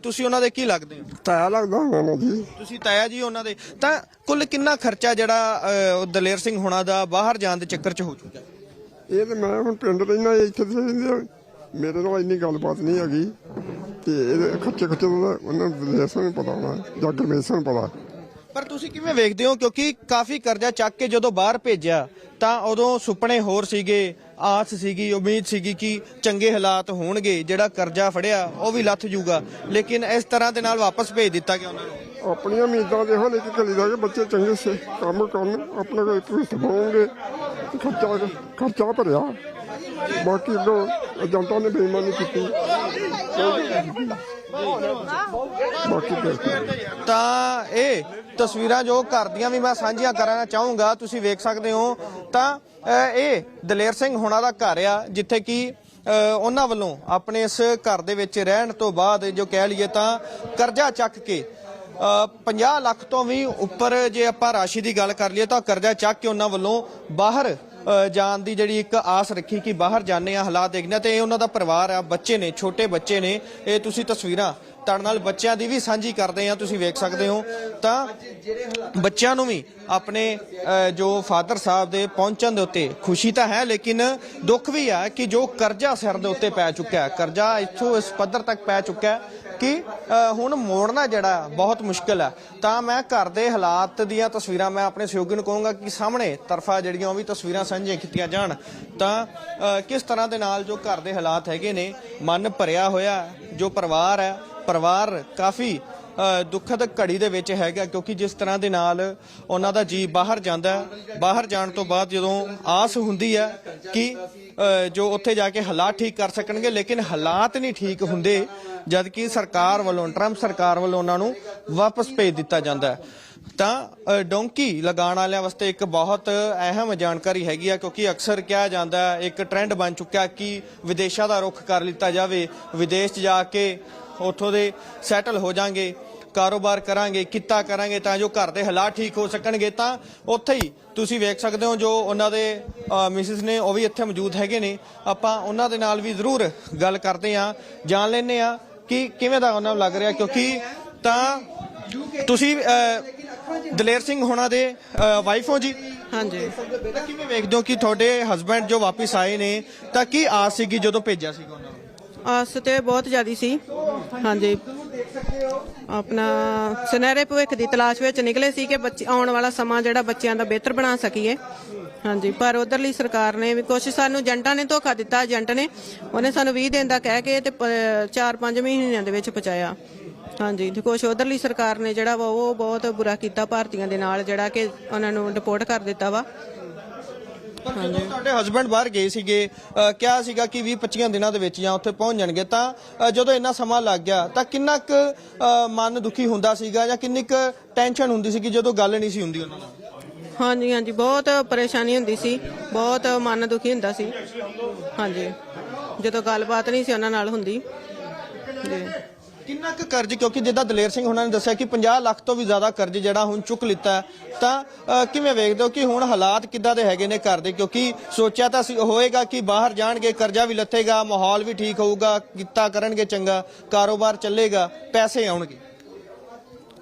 ਤੁਸੀਂ ਉਹਨਾਂ ਦੇ ਕੀ ਲੱਗਦੇ ਹੋ? ਤਾਇਆ ਲੱਗਦਾ ਉਹਨਾਂ ਜੀ ਤੁਸੀਂ ਤਾਇਆ ਜੀ ਉਹਨਾਂ ਦੇ। ਤਾਂ ਕੁੱਲ ਕਿੰਨਾ ਖਰਚਾ ਜਿਹੜਾ ਦਲੇਰ ਸਿੰਘ ਹੋਣਾ ਦਾ ਬਾਹਰ ਜਾਣ ਦੇ ਚੱਕਰ 'ਚ ਹੋ ਚੁੱਕਾ? ਇਹ ਤੇ ਮੈਂ ਹੁਣ ਪਿੰਡ ਰਹਿਣਾ ਇੱਥੇ ਤੇ ਰਹਿੰਦੇ। ਮੇਰੇ ਨਾਲ ਇੰਨੀ ਗੱਲਬਾਤ ਨਹੀਂ ਹੈਗੀ ਤੇ ਇਹਦੇ ਖਰਚੇ ਖਰਚੇ ਦਾ ਉਹਨਾਂ ਨੂੰ ਦੇਸਾਂ ਨੂੰ ਪਤਾ ਹੋਣਾ ਜਾਂ ਗਰਮੇਸਾਂ ਨੂੰ ਪਤਾ। ਪਰ ਤੁਸੀਂ ਕਿਵੇਂ ਵੇਖਦੇ ਹੋ? ਕਿਉਂਕਿ ਕਾਫੀ ਕਰਜ਼ਾ ਚੱਕ ਕੇ ਜਦੋਂ ਬਾਹਰ ਭੇਜਿਆ ਤਾਂ ਉਦੋਂ ਸੁਪਨੇ ਹੋਰ ਸੀਗੇ ਆਸ ਸੀਗੀ ਉਮੀਦ ਸੀਗੀ ਕਿ ਚੰਗੇ ਹਾਲਾਤ ਹੋਣਗੇ ਜਿਹੜਾ ਕਰਜ਼ਾ ਫੜਿਆ ਉਹ ਵੀ ਲੱਥ ਜੂਗਾ ਲੇਕਿਨ ਇਸ ਤਰ੍ਹਾਂ ਦੇ ਨਾਲ ਵਾਪਸ ਭੇਜ ਦਿੱਤਾ ਗਿਆ ਉਹਨਾਂ ਨੂੰ। ਆਪਣੀਆਂ ਉਮੀਦਾਂ ਦੇ ਹਨ ਇੱਕ ਕਲੀ ਦਾ ਕਿ ਬੱਚੇ ਚੰਗੇ ਸੇ ਕੰਮ ਕਰਨ ਆਪਣਾ ਕੋਈ ਭਵਿੱਖ ਬਣਾਉਣਗੇ ਖਰਚਾ ਖਰਚਾ ਭਰਿਆ। ਬਾਕੀ ਅੱਗੋਂ ਏਜੰਟਾਂ ਨੇ ਬੇਈਮਾਨੀ ਕੀਤੀ। ਬਾਕੀ ਫਿਰ ਤਾਂ ਇਹ ਤਸਵੀਰਾਂ ਜੋ ਘਰ ਦੀਆਂ ਵੀ ਮੈਂ ਸਾਂਝੀਆਂ ਕਰਨਾ ਚਾਹੂੰਗਾ ਤੁਸੀਂ ਵੇਖ ਸਕਦੇ ਹੋ। ਤਾਂ ਇਹ ਦਲੇਰ ਸਿੰਘ ਹੋਣਾ ਦਾ ਘਰ ਆ ਜਿੱਥੇ ਕਿ ਉਹਨਾਂ ਵੱਲੋਂ ਆਪਣੇ ਇਸ ਘਰ ਦੇ ਵਿੱਚ ਰਹਿਣ ਤੋਂ ਬਾਅਦ ਜੋ ਕਹਿ ਲਈਏ ਤਾਂ ਕਰਜ਼ਾ ਚੱਕ ਕੇ ਅ, 50 ਲੱਖ ਤੋਂ ਵੀ ਉੱਪਰ ਜੇ ਆਪਾਂ ਰਾਸ਼ੀ ਦੀ ਗੱਲ ਕਰ ਲਈਏ ਤਾਂ ਕਰਜ਼ਾ ਚੱਕ ਕੇ ਉਹਨਾਂ ਵੱਲੋਂ ਬਾਹਰ ਜਾਣ ਦੀ ਜਿਹੜੀ ਇੱਕ ਆਸ ਰੱਖੀ ਕਿ ਬਾਹਰ ਜਾਣੇ ਆ ਹਾਲਾਤ ਦੇਖਦੇ ਆ ਤੇ ਇਹ ਉਹਨਾਂ ਦਾ ਪਰਿਵਾਰ ਆ, ਬੱਚੇ ਨੇ, ਛੋਟੇ ਬੱਚੇ ਨੇ। ਇਹ ਤੁਸੀਂ ਤਸਵੀਰਾਂ ਤੁਹਾਡੇ ਨਾਲ ਬੱਚਿਆਂ ਦੀ ਵੀ ਸਾਂਝੀ ਕਰਦੇ ਆ ਤੁਸੀਂ ਵੇਖ ਸਕਦੇ ਹੋ। ਤਾਂ ਬੱਚਿਆਂ ਨੂੰ ਵੀ ਆਪਣੇ ਜੋ ਫਾਦਰ ਸਾਹਿਬ ਦੇ ਪਹੁੰਚਣ ਦੇ ਉੱਤੇ ਖੁਸ਼ੀ ਤਾਂ ਹੈ, ਲੇਕਿਨ ਦੁੱਖ ਵੀ ਆ ਕਿ ਜੋ ਕਰਜ਼ਾ ਸਿਰ ਦੇ ਉੱਤੇ ਪੈ ਚੁੱਕਾ ਹੈ, ਕਰਜ਼ਾ ਇੱਥੋਂ ਇਸ ਪੱਧਰ ਤੱਕ ਪੈ ਚੁੱਕਾ ਹੈ। ਕਿ ਹੁਣ ਮੋੜਨਾ ਜਿਹੜਾ ਬਹੁਤ ਮੁਸ਼ਕਲ ਹੈ। ਤਾਂ ਮੈਂ ਘਰ ਦੇ ਹਾਲਾਤ ਦੀਆਂ ਤਸਵੀਰਾਂ ਮੈਂ ਆਪਣੇ ਸਹਿਯੋਗੀ ਨੂੰ ਕਹੂੰਗਾ ਕਿ ਸਾਹਮਣੇ ਤਰਫਾ ਜਿਹੜੀਆਂ ਉਹ ਵੀ ਤਸਵੀਰਾਂ ਸਾਂਝੀਆਂ ਕੀਤੀਆਂ ਜਾਣ, ਤਾਂ ਕਿਸ ਤਰ੍ਹਾਂ ਦੇ ਨਾਲ ਜੋ ਘਰ ਦੇ ਹਾਲਾਤ ਹੈਗੇ ਨੇ, ਮਨ ਭਰਿਆ ਹੋਇਆ, ਜੋ ਪਰਿਵਾਰ ਹੈ, ਪਰਿਵਾਰ ਕਾਫੀ ਦੁੱਖਦ ਘੜੀ ਦੇ ਵਿੱਚ ਹੈਗਾ, ਕਿਉਂਕਿ ਜਿਸ ਤਰ੍ਹਾਂ ਦੇ ਨਾਲ ਉਹਨਾਂ ਦਾ ਜੀ ਬਾਹਰ ਜਾਂਦਾ ਬਾਹਰ ਜਾਣ ਤੋਂ ਬਾਅਦ ਜਦੋਂ ਆਸ ਹੁੰਦੀ ਹੈ ਕਿ ਜੋ ਉੱਥੇ ਜਾ ਕੇ ਹਾਲਾਤ ਠੀਕ ਕਰ ਸਕਣਗੇ, ਲੇਕਿਨ ਹਾਲਾਤ ਨਹੀਂ ਠੀਕ ਹੁੰਦੇ ਜਦ ਕਿ ਸਰਕਾਰ ਵੱਲੋਂ, ਟਰੰਪ ਸਰਕਾਰ ਵੱਲੋਂ ਉਹਨਾਂ ਨੂੰ ਵਾਪਸ ਭੇਜ ਦਿੱਤਾ ਜਾਂਦਾ ਹੈ। ਤਾਂ ਡੋਂਕੀ ਲਗਾਉਣ ਵਾਲਿਆਂ ਵਾਸਤੇ ਇੱਕ ਬਹੁਤ ਅਹਿਮ ਜਾਣਕਾਰੀ ਹੈਗੀ ਆ, ਕਿਉਂਕਿ ਅਕਸਰ ਕਿਹਾ ਜਾਂਦਾ ਇੱਕ ਟ੍ਰੈਂਡ ਬਣ ਚੁੱਕਾ ਕਿ ਵਿਦੇਸ਼ਾਂ ਦਾ ਰੁਖ ਕਰ ਲਿੱਤਾ ਜਾਵੇ, ਵਿਦੇਸ਼ 'ਚ ਜਾ ਕੇ ਉੱਥੋਂ ਦੇ ਸੈਟਲ ਹੋ ਜਾਾਂਗੇ, ਕਾਰੋਬਾਰ ਕਰਾਂਗੇ, ਕਿੱਤਾ ਕਰਾਂਗੇ ਤਾਂ ਜੋ ਘਰ ਦੇ ਹਾਲਾਤ ਠੀਕ ਹੋ ਸਕਣਗੇ, ਤਾਂ ਉੱਥੇ ਹੀ ਤੁਸੀਂ ਵੇਖ ਸਕਦੇ ਹੋ ਜੋ ਉਹਨਾਂ ਦੇ ਮਿਸਿਸ ਨੇ, ਉਹ ਵੀ ਇੱਥੇ ਮੌਜੂਦ ਹੈਗੇ ਨੇ। ਆਪਾਂ ਉਹਨਾਂ ਦੇ ਨਾਲ ਵੀ ਜ਼ਰੂਰ ਗੱਲ ਕਰਦੇ ਹਾਂ, ਜਾਣ ਲੈਨੇ ਆ ਕਿ ਕਿਵੇਂ ਦਾ ਉਹਨਾਂ ਨੂੰ ਲੱਗ ਰਿਹਾ, ਕਿਉਂਕਿ ਤਾਂ ਤੁਸੀਂ ਦਲੇਰ ਸਿੰਘ ਹੋਣਾ ਦੇ ਵਾਈਫ ਹੋ ਜੀ? ਹਾਂਜੀ। ਤਾਂ ਕਿਵੇਂ ਵੇਖਦੇ ਹੋ ਕਿ ਤੁਹਾਡੇ ਹਸਬੰਡ ਜੋ ਵਾਪਸ ਆਏ ਨੇ ਤਾਂ ਕੀ ਆਸ ਸੀਗੀ ਜਦੋਂ ਭੇਜਿਆ ਸੀਗਾ ਉਹਨਾਂ ਨੂੰ? ਆਸ ਤੇ ਬਹੁਤ ਜ਼ਿਆਦੀ ਸੀ। ਹਾਂਜੀ। ਆਪਣਾ ਸੁਨਹਿਰੇ ਭਵਿੱਖ ਦੀ ਤਲਾਸ਼ ਵਿੱਚ ਨਿਕਲੇ ਸੀ ਕਿ ਬੱਚੇ ਆਉਣ ਵਾਲਾ ਸਮਾਂ ਜਿਹੜਾ ਬੱਚਿਆਂ ਦਾ ਬਿਹਤਰ ਬਣਾ ਸਕੀਏ। ਹਾਂਜੀ ਪਰ ਉਧਰਲੀ ਸਰਕਾਰ ਨੇ ਵੀ ਕੁਛ ਸਾਨੂੰ ਏਜੰਟਾਂ ਨੇ ਧੋਖਾ ਦਿੱਤਾ ਏਜੰਟ ਨੇ। ਉਹਨੇ ਸਾਨੂੰ 20 ਦਿਨ ਦਾ ਕਹਿ ਕੇ ਤੇ 4-5 ਮਹੀਨਿਆਂ ਦੇ ਵਿੱਚ ਪਹੁੰਚਾਇਆ। ਹਾਂਜੀ ਤੇ ਕੁਛ ਉਧਰਲੀ ਸਰਕਾਰ ਨੇ ਜਿਹੜਾ ਵਾ ਉਹ ਬਹੁਤ ਬੁਰਾ ਕੀਤਾ ਭਾਰਤੀਆਂ ਦੇ ਨਾਲ ਜਿਹੜਾ ਕਿ ਉਹਨਾਂ ਨੂੰ ਡਿਪੋਰਟ ਕਰ ਦਿੱਤਾ ਵਾ। ਪਰ ਜਦੋਂ ਤੁਹਾਡੇ ਹਸਬੰਡ ਬਾਹਰ ਗਏ ਸੀਗੇ ਕਿਹਾ ਸੀਗਾ ਕਿ 20 25 ਦਿਨਾਂ ਦੇ ਵਿੱਚ ਜਾਂ ਉੱਥੇ ਪਹੁੰਚ ਜਾਣਗੇ ਤਾਂ ਜਦੋਂ ਇੰਨਾ ਸਮਾਂ ਲੱਗ ਗਿਆ ਤਾਂ ਕਿੰਨਾ ਕੁ ਮਨ ਦੁਖੀ ਹੁੰਦਾ ਸੀਗਾ ਜਾਂ ਕਿੰਨੀ ਕੁ ਟੈਨਸ਼ਨ ਹੁੰਦੀ ਸੀ ਕਿ ਜਦੋਂ ਗੱਲ ਨਹੀਂ ਸੀ ਹੁੰਦੀ ਉਹਨਾਂ ਨਾਲ? ਹਾਂਜੀ ਹਾਂਜੀ ਬਹੁਤ ਪਰੇਸ਼ਾਨੀ ਹੁੰਦੀ ਸੀ ਬਹੁਤ ਮਨ ਦੁਖੀ ਹੁੰਦਾ ਸੀ। ਹਾਂਜੀ ਜਦੋਂ ਗੱਲਬਾਤ ਨਹੀਂ ਸੀ ਉਹਨਾਂ ਨਾਲ ਹੁੰਦੀ। ਜੀ। ਕਿੰਨਾ ਕੁ ਕਰਜ਼? ਕਿਉਂਕਿ ਜਿੱਦਾਂ ਦਲੇਰ ਸਿੰਘ ਉਹਨਾਂ ਨੇ ਦੱਸਿਆ ਕਿ 50 ਲੱਖ ਤੋਂ ਵੀ ਜ਼ਿਆਦਾ ਕਰਜ਼ ਜਿਹੜਾ ਹੁਣ ਚੁੱਕ ਲਿੱਤਾ ਤਾਂ ਕਿਵੇਂ ਵੇਖਦੇ ਹੋ ਕਿ ਹੁਣ ਹਾਲਾਤ ਕਿੱਦਾਂ ਦੇ ਹੈਗੇ ਨੇ ਘਰ ਦੇ? ਕਿਉਂਕਿ ਸੋਚਿਆ ਤਾਂ ਸੀ ਹੋਏਗਾ ਕਿ ਬਾਹਰ ਜਾਣਗੇ, ਕਰਜ਼ਾ ਵੀ ਲੱਥੇਗਾ, ਮਾਹੌਲ ਵੀ ਠੀਕ ਹੋਊਗਾ, ਕਿੱਤਾ ਕਰਨਗੇ ਚੰਗਾ, ਕਾਰੋਬਾਰ ਚੱਲੇਗਾ, ਪੈਸੇ ਆਉਣਗੇ।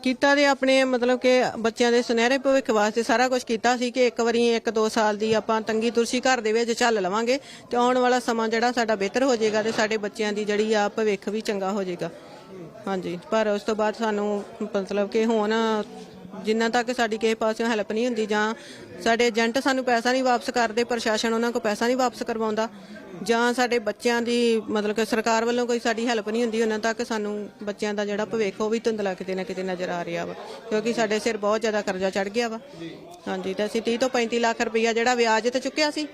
ਕੀਤਾ ਦੇ ਆਪਣੇ ਮਤਲਬ ਕਿ ਬੱਚਿਆਂ ਦੇ ਸੁਨਹਿਰੇ ਭਵਿੱਖ ਵਾਸਤੇ ਸਾਰਾ ਕੁਝ ਕੀਤਾ ਸੀ ਕਿ ਇੱਕ ਵਾਰੀ, ਇੱਕ ਦੋ ਸਾਲ ਦੀ ਆਪਾਂ ਤੰਗੀ ਤੁਰਸੀ ਘਰ ਦੇ ਵਿੱਚ ਝੱਲ ਲਵਾਂਗੇ ਤੇ ਆਉਣ ਵਾਲਾ ਸਮਾਂ ਜਿਹੜਾ ਸਾਡਾ ਬਿਹਤਰ ਹੋ ਜਾਏਗਾ ਤੇ ਸਾਡੇ ਬੱਚਿਆਂ ਦੀ ਜਿਹੜੀ ਆ ਭਵਿੱਖ ਵੀ ਚੰਗਾ ਹੋ ਜਾਏਗਾ। ਹਾਂਜੀ, ਪਰ ਉਸ ਤੋਂ ਬਾਅਦ ਸਾਨੂੰ ਮਤਲਬ ਕਿ ਹੁਣ ਜਿੰਨਾ ਤੱਕ ਸਾਡੀ ਕਿਸੇ ਪਾਸਿਓਂ ਹੈਲਪ ਨਹੀਂ ਹੁੰਦੀ ਜਾਂ ਸਾਡੇ ਏਜੰਟ ਸਾਨੂੰ ਪੈਸਾ ਨਹੀਂ ਵਾਪਸ ਕਰਦੇ, ਪ੍ਰਸ਼ਾਸਨ ਉਹਨਾਂ ਕੋਲ ਪੈਸਾ ਨਹੀਂ ਵਾਪਸ ਕਰਵਾਉਂਦਾ, ਜਾਂ ਸਾਡੇ ਬੱਚਿਆਂ ਦੀ ਮਤਲਬ ਕਿ ਸਰਕਾਰ ਵੱਲੋਂ ਕੋਈ ਸਾਡੀ ਹੈਲਪ ਨਹੀਂ ਹੁੰਦੀ, ਉਹਨਾਂ ਤੱਕ ਸਾਨੂੰ ਬੱਚਿਆਂ ਦਾ ਜਿਹੜਾ ਭਵਿੱਖ ਉਹ ਵੀ ਧੁੰਦਲਾ ਕਿਤੇ ਨਾ ਕਿਤੇ ਨਜ਼ਰ ਆ ਰਿਹਾ ਵਾ, ਕਿਉਂਕਿ ਸਾਡੇ ਸਿਰ ਬਹੁਤ ਜ਼ਿਆਦਾ ਕਰਜ਼ਾ ਚੜ ਗਿਆ ਵਾ। ਹਾਂਜੀ, ਤੇ ਅਸੀਂ 30 ਤੋਂ 35 ਲੱਖ ਰੁਪਈਆ ਜਿਹੜਾ ਵਿਆਜ ਤੇ ਚੁੱਕਿਆ ਸੀ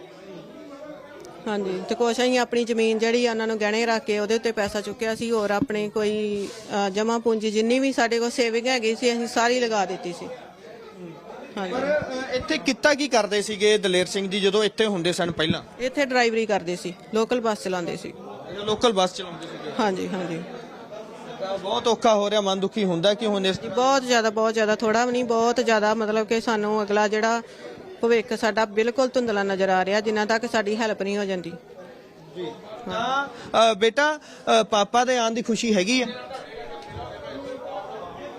ਹਾਂਜੀ। ਤੇ ਕੁਛ ਅਸੀਂ ਆਪਣੀ ਜ਼ਮੀਨ ਜਿਹੜੀ ਆ ਉਹਨਾਂ ਨੂੰ ਗਹਿਣੇ ਰੱਖ ਕੇ ਉਹਦੇ ਉੱਤੇ ਪੈਸਾ ਚੁੱਕਿਆ ਸੀ ਹੋਰ ਆਪਣੇ ਕੋਈ ਜਮਾ ਪੂੰਜੀ ਜਿੰਨੀ ਵੀ ਸਾਡੇ ਕੋਲ ਸੇਵਿੰਗ ਹੈਗੀ ਸੀ ਅਸੀਂ ਸਾਰੀ ਲਗਾ ਦਿੱਤੀ ਸੀ। ਹਾਂਜੀ। ਅ, ਇੱਥੇ ਕਿੱਤਾ ਕੀ ਕਰਦੇ ਸੀਗੇ ਦਲੇਰ ਸਿੰਘ ਜੀ ਜਦੋਂ ਇੱਥੇ ਹੁੰਦੇ ਸਨ ਪਹਿਲਾਂ? ਇੱਥੇ ਡਰਾਈਵਰੀ ਕਰਦੇ ਸੀ ਲੋਕਲ ਬੱਸ ਚਲਾਉਂਦੇ ਸੀ। ਲੋਕਲ ਬੱਸ ਚਲਾਉਂਦੇ ਸੀਗੇ? ਹਾਂਜੀ ਹਾਂਜੀ। ਤਾਂ ਬਹੁਤ ਔਖਾ ਹੋ ਰਿਹਾ ਮਨ ਦੁਖੀ ਹੁੰਦਾ ਕਿ ਹੁਣ ਇਸ ਬਹੁਤ ਜ਼ਿਆਦਾ ਬਹੁਤ ਜ਼ਿਆਦਾ ਥੋੜਾ ਵੀ ਨਹੀਂ ਬਹੁਤ ਜ਼ਿਆਦਾ ਮਤਲਬ ਕਿ ਸਾਨੂੰ ਅਗਲਾ ਜਿਹੜਾ ਭਵਿੱਖ ਸਾਡਾ ਬਿਲਕੁਲ ਧੁੰਦਲਾ ਨਜ਼ਰ ਆ ਰਿਹਾ ਜਿੰਨਾ ਤੱਕ ਸਾਡੀ ਹੈਲਪ ਨਹੀਂ ਹੋ ਜਾਂਦੀ। ਤਾਂ ਅ, ਬੇਟਾ ਅ, ਪਾਪਾ ਦੇ ਆਉਣ ਦੀ ਖੁਸ਼ੀ ਹੈਗੀ ਆ?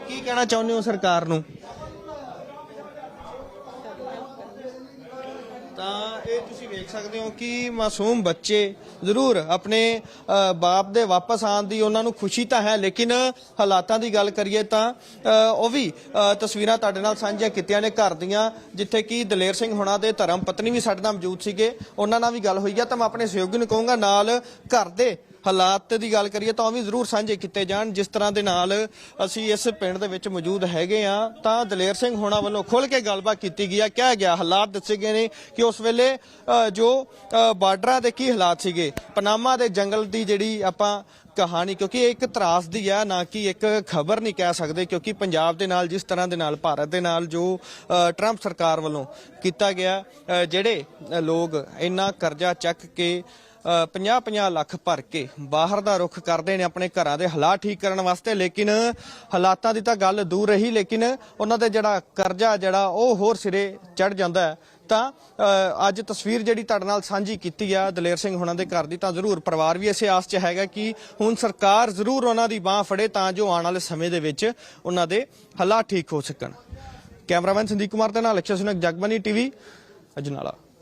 ਕੀ ਕਹਿਣਾ ਚਾਹੁੰਦੇ ਹੋ ਸਰਕਾਰ ਨੂੰ? ਤਾਂ ਇਹ ਤੁਸੀਂ ਵੇਖ ਸਕਦੇ ਹੋ ਕਿ ਮਾਸੂਮ ਬੱਚੇ ਜ਼ਰੂਰ ਆਪਣੇ ਅ, ਬਾਪ ਦੇ ਵਾਪਸ ਆਉਣ ਦੀ ਉਹਨਾਂ ਨੂੰ ਖੁਸ਼ੀ ਤਾਂ ਹੈ ਲੇਕਿਨ ਹਾਲਾਤਾਂ ਦੀ ਗੱਲ ਕਰੀਏ ਤਾਂ ਅ, ਉਹ ਵੀ ਅ, ਤਸਵੀਰਾਂ ਤੁਹਾਡੇ ਨਾਲ ਸਾਂਝੀਆਂ ਕੀਤੀਆਂ ਨੇ ਘਰ ਦੀਆਂ ਜਿੱਥੇ ਕਿ ਦਲੇਰ ਸਿੰਘ ਹੁਣਾ ਦੇ ਧਰਮ ਪਤਨੀ ਵੀ ਸਾਡੇ ਨਾਲ ਮੌਜੂਦ ਸੀਗੇ। ਉਹਨਾਂ ਨਾਲ ਵੀ ਗੱਲ ਹੋਈ ਆ ਤਾਂ ਮੈਂ ਆਪਣੇ ਸਹਿਯੋਗੀ ਨੂੰ ਕਹੂੰਗਾ ਨਾਲ ਘਰ ਦੇ ਹਾਲਾਤ ਦੀ ਗੱਲ ਕਰੀਏ ਤਾਂ ਉਹ ਵੀ ਜ਼ਰੂਰ ਸਾਂਝੇ ਕੀਤੇ ਜਾਣ। ਜਿਸ ਤਰ੍ਹਾਂ ਦੇ ਨਾਲ ਅਸੀਂ ਇਸ ਪਿੰਡ ਦੇ ਵਿੱਚ ਮੌਜੂਦ ਹੈਗੇ ਆ ਤਾਂ ਦਲੇਰ ਸਿੰਘ ਹੋਣਾ ਵੱਲੋਂ ਖੁੱਲ ਕੇ ਗੱਲਬਾਤ ਕੀਤੀ ਗਈ ਆ। ਕਿਹਾ ਗਿਆ, ਹਾਲਾਤ ਦੱਸੇ ਗਏ ਨੇ ਕਿ ਉਸ ਵੇਲੇ ਜੋ ਬਾਰਡਰਾਂ ਦੇ ਕੀ ਹਾਲਾਤ ਸੀਗੇ? ਪਨਾਮਾ ਦੇ ਜੰਗਲ ਦੀ ਜਿਹੜੀ ਆਪਾਂ ਕਹਾਣੀ, ਕਿਉਂਕਿ ਇਹ ਇੱਕ ਤਰਾਸ ਦੀ ਹੈ ਨਾ ਕਿ ਇੱਕ ਖਬਰ ਨਹੀਂ ਕਹਿ ਸਕਦੇ, ਕਿਉਂਕਿ ਪੰਜਾਬ ਦੇ ਨਾਲ, ਜਿਸ ਤਰ੍ਹਾਂ ਦੇ ਨਾਲ, ਭਾਰਤ ਦੇ ਨਾਲ ਜੋ ਟਰੰਪ ਸਰਕਾਰ ਵੱਲੋਂ ਕੀਤਾ ਗਿਆ ਜਿਹੜੇ ਲੋਕ ਇੰਨਾ ਕਰਜ਼ਾ ਚੱਕ ਕੇ 50-50 ਲੱਖ ਭਰ ਕੇ ਬਾਹਰ ਦਾ ਰੁਖ ਕਰਦੇ ਨੇ ਆਪਣੇ ਘਰਾਂ ਦੇ ਹਾਲਾਤ ਠੀਕ ਕਰਨ ਵਾਸਤੇ। ਲੇਕਿਨ ਹਾਲਾਤਾਂ ਦੀ ਤਾਂ ਗੱਲ ਦੂਰ ਰਹੀ, ਲੇਕਿਨ ਉਹਨਾਂ ਦੇ ਜਿਹੜਾ ਕਰਜ਼ਾ ਜਿਹੜਾ ਉਹ ਹੋਰ ਸਿਰੇ ਚੜ ਜਾਂਦਾ ਹੈ। ਤਾਂ ਅੱਜ ਤਸਵੀਰ ਜਿਹੜੀ ਤੁਹਾਡੇ ਨਾਲ ਸਾਂਝੀ ਕੀਤੀ ਆ ਦਲੇਰ ਸਿੰਘ ਹੁਣਾਂ ਦੇ ਘਰ ਦੀ ਤਾਂ ਜ਼ਰੂਰ ਪਰਿਵਾਰ ਵੀ ਇਸੇ ਆਸ 'ਚ ਹੈਗਾ ਕਿ ਹੁਣ ਸਰਕਾਰ ਜ਼ਰੂਰ ਉਹਨਾਂ ਦੀ ਬਾਹ ਫੜੇ ਤਾਂ ਜੋ ਆਉਣ ਵਾਲੇ ਸਮੇਂ ਦੇ ਵਿੱਚ ਉਹਨਾਂ ਦੇ ਹਾਲਾਤ ਠੀਕ ਹੋ ਸਕਣ। ਕੈਮਰਾਮੈਨ ਸੰਦੀਪ ਕੁਮਾਰ ਦੇ ਨਾਲ ਅਕਸ਼ਰ ਸੁਨਕ ਜਗਬਨੀ ਟੀਵੀ, ਅਜਨਾਲਾ।